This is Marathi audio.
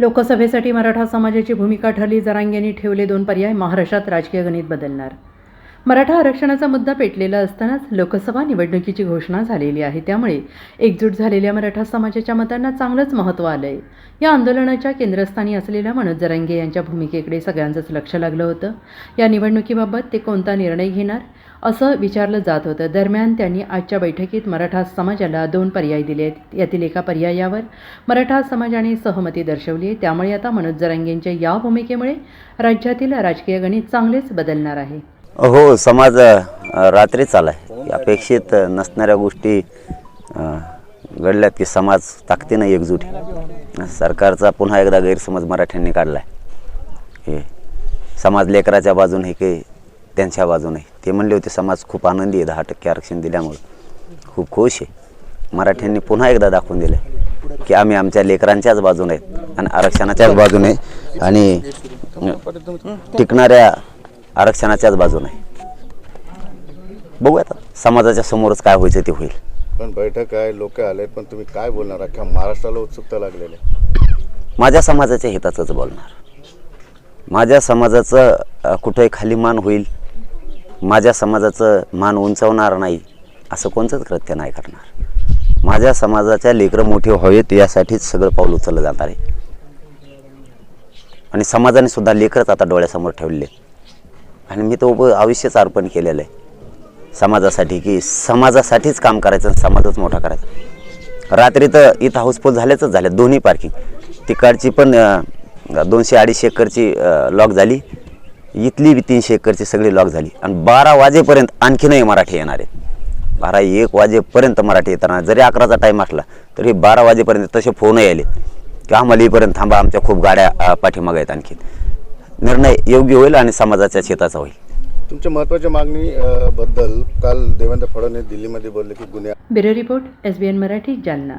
लोकसभेसाठी मराठा समाजाची भूमिका ठरली जरांगेंनी ठेवले दोन पर्याय महाराष्ट्रात राजकीय गणित बदलणार मराठा आरक्षणाचा मुद्दा पेटलेला असतानाच लोकसभा निवडणुकीची घोषणा झालेली आहे. त्यामुळे एकजूट झालेल्या मराठा समाजाच्या मतांना चांगलंच महत्त्व आलं आहे या आंदोलनाच्या केंद्रस्थानी असलेल्या मनोज जरांगे यांच्या भूमिकेकडे सगळ्यांचंच लक्ष लागलं होतं. या निवडणुकीबाबत ते कोणता निर्णय घेणार असं विचारलं जात होतं. दरम्यान त्यांनी आजच्या बैठकीत मराठा समाजाला दोन पर्याय दिले आहेत. यातील एका पर्यायावर मराठा समाजाने सहमती दर्शवली आहे. त्यामुळे आता मनोज जरांगेंच्या या भूमिकेमुळे राज्यातील राजकीय गणित चांगलेच बदलणार आहे. हो समाज रात्री चालाय आहे अपेक्षित नसणाऱ्या गोष्टी घडल्यात की समाज ताकदीनं एकजूट आहे. सरकारचा पुन्हा एकदा गैरसमज मराठ्यांनी काढला आहे हे समाज लेकराच्या बाजूने काही त्यांच्या बाजूने. ते म्हणले होते समाज खूप आनंदी आहे दहा टक्के आरक्षण दिल्यामुळं. खूप खुश आहे. मराठ्यांनी पुन्हा एकदा दाखवून दिलं की आम्ही आमच्या लेकरांच्याच बाजूने आहेत आणि आरक्षणाच्याच बाजूने आणि टिकणाऱ्या आरक्षणाच्याच बाजूने. आहे. बघू आता समाजाच्या समोरच काय व्हायचं ते होईल. पण बैठक आहे लोक आले पण तुम्ही काय बोलणार? अख्ख्या महाराष्ट्राला उत्सुकता लागलेली. माझ्या समाजाच्या हिताचंच बोलणार. माझ्या समाजाचं कुठंही खाली मान होईल माझ्या समाजाचं मान उंचावणार नाही असं कोणतंच कृत्य नाही करणार. माझ्या समाजाच्या लेकरं मोठी व्हावीत यासाठीच सगळं पाऊल उचललं जाणार आहे. आणि समाजाने सुद्धा लेकरच आता डोळ्यासमोर ठेवले आणि मी तो उभं आयुष्यच अर्पण केलेलं आहे. समाजासाठी की समाजासाठीच काम करायचं आणि समाजच मोठा करायचा. रात्री तर इथं हाऊसफुल झाल्याच झाल्या दोन्ही पार्किंग तिकडची पण दोनशे अडीचशे एकरची लॉक झाली. इथली बी तीनशे एकरची सगळी लॉक झाली. आणि बारा वाजेपर्यंत आणखीनही मराठी येणार आहेत. बारा एक वाजेपर्यंत मराठी येताना जरी अकराचा टाईम असला तरी बारा वाजेपर्यंत तसे फोनही आले की आम्हाला इथपर्यंत थांबा आमच्या खूप गाड्या पाठीमागं आहेत आणखीन. निर्णय योग्य होईल आणि समाजाच्या शेताचा होईल. तुमच्या महत्त्वाच्या मागणी बद्दल काल देवेंद्र फडणवीस दिल्लीमध्ये बोलले की गुन्हे bureau report S B N Marathi Jalna.